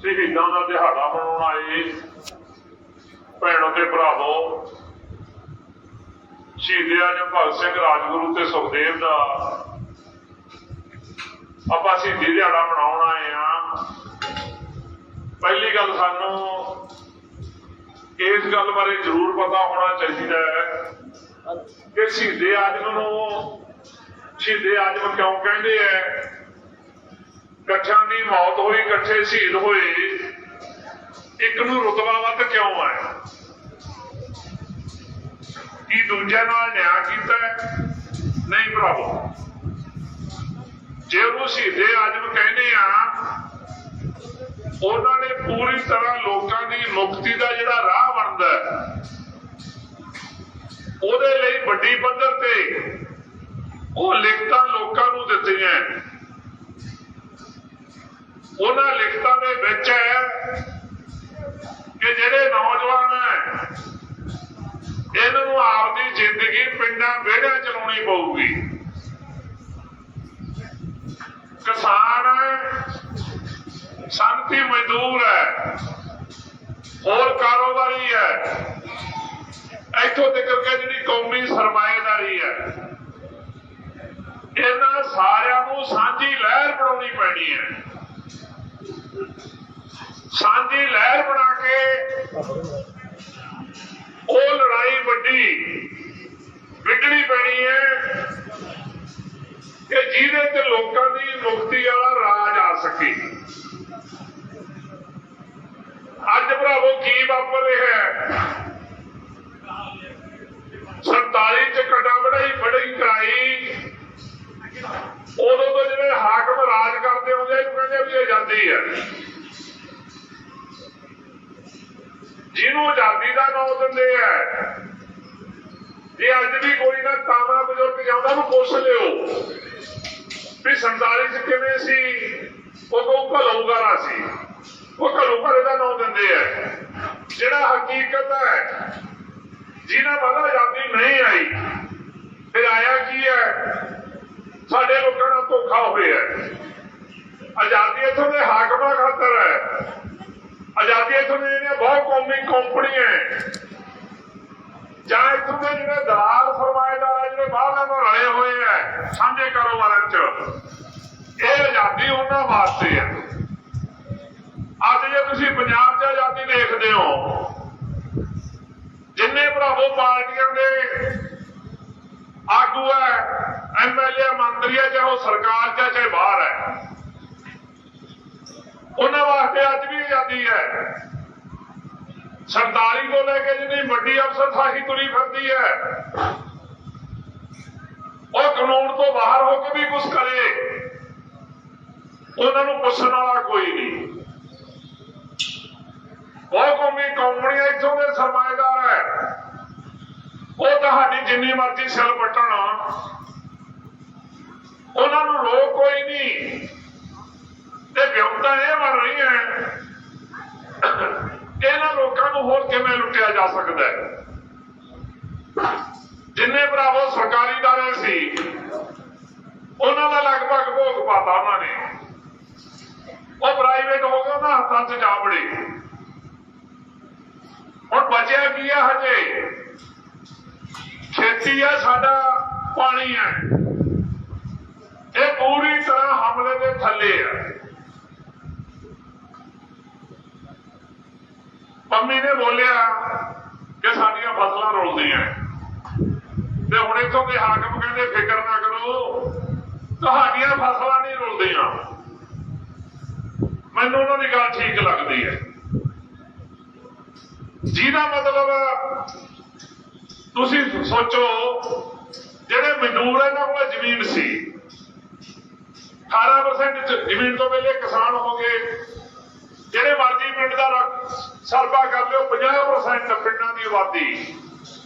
ਸ਼ਹੀਦਾਂ ਦਾ ਦਿਹਾੜਾ ਮਨਾਉਣ ਆਏ। ਭੈਣੋ ਤੇ ਭਰਾਵੋ ਸ਼ਹੀਦ ਆਜਮ ਭਗਤ ਸਿੰਘ ਰਾਜਗੁਰੂ ਤੇ ਸੁਖਦੇਵ ਦਾ ਆਪਾਂ ਸ਼ਹੀਦੀ ਦਿਹਾੜਾ ਮਨਾਉਣ ਆਏ ਆ ਪਹਿਲੀ ਗੱਲ ਸਾਨੂੰ ਇਸ ਗੱਲ ਬਾਰੇ ਜ਼ਰੂਰ ਪਤਾ ਹੋਣਾ ਚਾਹੀਦਾ ਹੈ ਕਿ ਸ਼ਹੀਦੇ ਆਜਮ ਨੂੰ, ਸ਼ਹੀਦੇ ਆਜਮ ਕਿਉਂ ਕਹਿੰਦੇ ਐ ਇਕੱਠਿਆਂ ਦੀ ਮੌਤ ਹੋਈ ਇਕੱਠੇ ਸ਼ਹੀਦ ਹੋਏ। ਇੱਕ ਨੂੰ ਰੁਤਬਾ ਵੱਧ ਕਿਉਂ ਆਇਆ? ਕੀ ਦੂਜਿਆਂ ਨਾਲ ਨਿਆਂ ਕੀਤਾ ਨਹੀਂ ਭਰਾਵੋ। ਜੇ ਉਹ ਸ਼ਹੀਦੇ ਆਜਮ ਕਹਿੰਦੇ ਆ ਉਹਨਾਂ ਨੇ ਪੂਰੀ ਤਰ੍ਹਾਂ ਲੋਕਾਂ ਦੀ ਮੁਕਤੀ ਦਾ ਜਿਹੜਾ ਰਾਹ ਬਣਦਾ ਹੈ, ਉਹਦੇ ਲਈ ਵੱਡੀ ਪੱਧਰ ਤੇ ਉਹ ਲਿਖਤਾਂ ਲੋਕਾਂ ਨੂੰ ਉਹਨਾਂ ਲਿਖਤਾਂ ਦੇ ਵਿੱਚ ਹੈ ਕਿ ਜਿਹੜੇ ਨੌਜਵਾਨ ਹੈ, ਇਹਨਾਂ ਨੂੰ ਆਪਦੀ ਜ਼ਿੰਦਗੀ ਪਿੰਡਾਂ ਵਿਹੜਿਆਂ ਚਲਾਉਣੀ ਪਊਗੀ। ਕਿਸਾਨ ਹੈ, ਸੰਤੀ ਮਜ਼ਦੂਰ ਹੈ, ਹੋਰ ਕਾਰੋਬਾਰੀ ਹੈ। ਇੱਥੋਂ ਤੱਕ ਕਿ ਜਿਹੜੀ ਕੌਮੀ ਸਰਮਾਏਦਾਰੀ ਹੈ, ਇਹਨਾਂ ਸਾਰਿਆਂ ਨੂੰ ਸਾਂਝੀ ਲਹਿਰ ਬਣਾਉਣੀ ਪੈਣੀ ਹੈ। ਸਾਂਝੀ ਲਹਿਰ ਬਣਾ ਕੇ ਉਹ ਲੜਾਈ ਵੱਡੀ ਵਿਗੜੀ ਪੈਣੀ ਹੈ ਕਿ ਜਿਹਦੇ ਤੇ ਲੋਕਾਂ ਦੀ ਮੁਕਤੀ ਵਾਲਾ ਰਾਜ ਆ ਸਕੇ। ਅੱਜ ਭਰਾਵੋ ਕੀ ਵਾਪਰ ਰਿਹਾ ਹੈ? 47 ਚ ਕਟਾ ਬੜਾਈ ਬੜੀ ਕਰਾਈ। ਉਦੋਂ ਤੋਂ ਜਿਹੜੇ ਹਾਕਮ ਰਾਜ ਕਰਦੇ ਹੁੰਦੇ ਇਹਨੂੰ ਕਹਿੰਦੇ ਵੀ ਆਜ਼ਾਦੀ ਹੈ ਜਿਹਨੂੰ ਆਜ਼ਾਦੀ ਦਾ ਨਾਮ ਦਿੰਦੇ ਆ। ਜੇ ਅੱਜ ਵੀ ਕੋਈ ਨਾ ਤਾਮਾ ਬਜ਼ੁਰਗ ਜਾਂਦਾ ਨੂੰ ਪੁੱਛ ਲਿਓ ਵੀ 47 ਚ ਕਿਵੇਂ ਸੀ? ਉਹ ਕੋ ਘਲੂਗਾਰਾ ਸੀ। ਉਹ ਘਲੂਗਾਰੇ ਦਾ ਨਾਮ ਦਿੰਦੇ ਆ। ਜਿਹੜਾ ਹਕੀਕਤ ਹੈ, ਜਿਹਨਾਂ ਵੱਲ ਆਜ਼ਾਦੀ ਨਹੀਂ ਆਈ, ਫਿਰ ਆਇਆ ਕੀ ਹੈ? ਸਾਡੇ ਲੋਕਾਂ ਨਾਲ ਧੋਖਾ ਹੋਇਆ। ਆਜ਼ਾਦੀ ਇਥੋਂ ਦੇ ਹਾਕਮਾਂ ਖਾਤਰ ਹੈ। ਆਜ਼ਾਦੀ ਇਥੋਂ ਜਿਹੜੀਆਂ ਬਹੁਤ ਕੌਮੀ ਕੰਪਨੀਆਂ ਜਾਂ ਇਥੋਂ ਦੇ ਜਿਹੜੇ ਦਲਾਲ ਸਰਮਾਏਦਾਰ ਜਿਹੜੇ ਬਾਹਰ ਨਾਲ ਰਲੇ ਹੋਏ ਆ, ਸਾਂਝੇ ਕਾਰੋਬਾਰਾਂ 'ਚ, ਇਹ ਆਜ਼ਾਦੀ ਉਹਨਾਂ ਵਾਸਤੇ ਹੈ ਅੱਜ ਜੇ ਤੁਸੀਂ ਪੰਜਾਬ 'ਚ ਆਜ਼ਾਦੀ ਦੇਖਦੇ ਹੋ, ਜਿੰਨੇ ਭਰਾਵੋ ਪਾਰਟੀਆਂ ਦੇ ਆਗੂ ਹੈ ਐਮਐਲਏ ਮੰਤਰੀ ਹੈ ਚਾਹੇ ਉਹ ਸਰਕਾਰ ਚਾਹੇ ਉਹਨਾਂ ਵਾਸਤੇ ਅੱਜ ਵੀ ਆਜ਼ਾਦੀ ਹੈ। ਸਰਦਾਰੀ ਤੋਂ ਲੈ ਕੇ ਜਿਹੜੀ ਵੱਡੀ ਅਫਸਰਸ਼ਾਹੀ ਤੁਰੀ ਫਿਰਦੀ ਹੈ, ਉਹ ਕਾਨੂੰਨ ਤੋਂ ਬਾਹਰ ਹੋ ਕੇ ਵੀ ਕੁਝ ਕਰੇ, ਉਹਨਾਂ ਨੂੰ ਪੁੱਛਣ ਵਾਲਾ ਕੋਈ ਨਹੀਂ। ਉਹ ਕੌਮੀ ਕੰਪਨੀਆਂ ਇੱਥੋਂ ਦੇ ਸਰਮਾਏਦਾਰ ਹੈ। ਉਹ ਤੁਹਾਡੀ ਜਿੰਨੀ ਮਰਜ਼ੀ ਸਿਲ ਪਟਣ ਉਹਨਾਂ ਨੂੰ ਰੋਕ ਕੋਈ ਨਹੀਂ। ਵਿਉਂਤਾਂ ਇਹ ਬਣ ਰਹੀਆਂ ਇਹਨਾਂ ਲੋਕਾਂ ਨੂੰ ਹੋਰ ਕਿਵੇਂ ਲੁੱਟਿਆ ਜਾ ਸਕਦਾ ਹੈ? ਜਿੰਨੇ ਭਰਾਵੋ ਸਰਕਾਰੀ ਦਾਰੇ ਸੀ, ਉਹਨਾਂ ਦਾ ਲਗਭਗ ਭੋਗ ਪਾਤਾ ਉਹਨਾਂ ਨੇ। ਉਹ ਪ੍ਰਾਈਵੇਟ ਹੋ ਗਏ, ਉਹਨਾਂ ਹੱਥਾਂ 'ਚ ਜਾ ਬੜੇ ਹੁਣ ਬਚਿਆ ਕੀ ਆ ਹਜੇ? ਖੇਤੀ ਆ ਸਾਡਾ ਪਾਣੀ ਹੈ। ਇਹ ਪੂਰੀ ਤਰ੍ਹਾਂ ਹਮਲੇ ਦੇ ਥੱਲੇ ਹੈ। ਪੰਮੀ ਨੇ ਬੋਲਿਆ ਕਿ ਸਾਡੀਆਂ ਫਸਲਾਂ ਰੁਲਦੀਆਂ ਤੇ ਹੁਣ ਇੱਥੋਂ ਦੇ ਹਾਕਮ ਕਹਿੰਦੇ, ਫਿਕਰ ਨਾ ਕਰੋ, ਤੁਹਾਡੀਆਂ ਫਸਲਾਂ ਨਹੀਂ ਰੁਲਦੀਆਂ। ਮੈਨੂੰ ਉਹਨਾਂ ਦੀ ਗੱਲ ਠੀਕ ਲੱਗਦੀ ਹੈ। ਜਿਹਦਾ ਮਤਲਬ ਤੁਸੀਂ ਸੋਚੋ, ਜਿਹੜੇ ਮਜ਼ਦੂਰ ਇਹਨਾਂ ਕੋਲ ਜ਼ਮੀਨ ਸੀ 18% ਜ਼ਮੀਨ ਤੋਂ ਪਹਿਲੇ ਕਿਸਾਨ ਹੋ ਗਏ। ਪਿੰਡ ਦਾ ਸਰਵਾ ਕਰ ਲਿਓ 50% ਪਿੰਡਾਂ ਦੀ ਆਬਾਦੀ।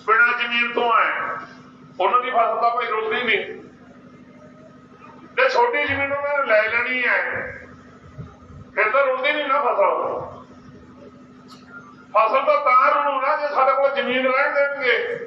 ਬਿਨਾਂ ਜ਼ਮੀਨ ਤੋਂ ਹੈ ਉਹਨਾਂ ਦੀ ਫਸਲ ਤਾਂ ਕੋਈ ਰੁਲਦੀ ਨਹੀਂ। ਤੇ ਛੋਟੀ ਜ਼ਮੀਨ ਉਹਨਾਂ ਨੇ ਲੈ ਲੈਣੀ ਹੈ। ਫਿਰ ਤਾਂ ਰੁਲਦੀ ਨਹੀਂ ਨਾ ਫਸਲ। ਫਸਲ ਤਾਂ ਤਾਂ ਰੁਲੂ ਜੇ ਸਾਡੇ ਕੋਲ ਜ਼ਮੀਨ ਰਹਿਣ ਦੇਣਗੇ।